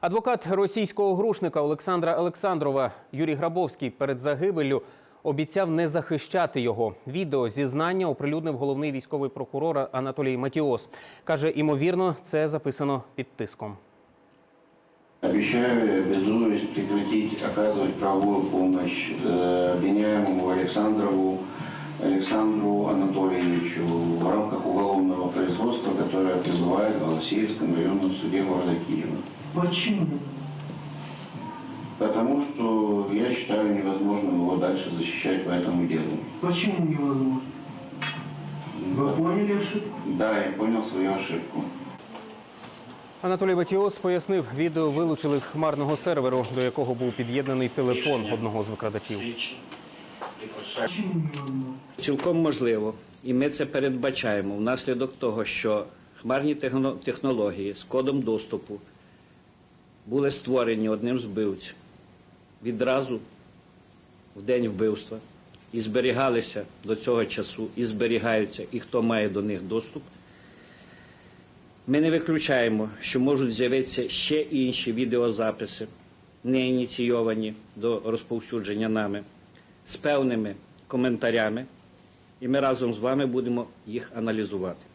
Адвокат російського грушника Олександра Олександрова Юрій Грабовський перед загибеллю обіцяв не захищати його. Відео зізнання оприлюднив головний військовий прокурор Анатолій Матіос. Каже, імовірно, це записано під тиском. Обещаю и обязуюсь прекратить оказывать правовую помощь э, обвиняемому Александрову Александру Анатольевичу в рамках уголовного производства, которое пребывает в Голосеевском районном суде города Киева. Почему? Потому что я считаю невозможным его дальше защищать по этому делу. Почему невозможно? Вы поняли ошибку? Да, я понял свою ошибку. Анатолій Матіос пояснив, відео вилучили з хмарного серверу, до якого був під'єднаний телефон одного з викрадачів. Почему невозможно? Цілком можливо, і ми це передбачаємо внаслідок того, що хмарні техно- технології з кодом доступу були створені одним з вбивців відразу в день вбивства і зберігалися до цього часу, і зберігаються, і хто має до них доступ. Ми не виключаємо, що можуть з'явитися ще інші відеозаписи, не ініційовані до розповсюдження нами, з певними коментарями, і ми разом з вами будемо їх аналізувати.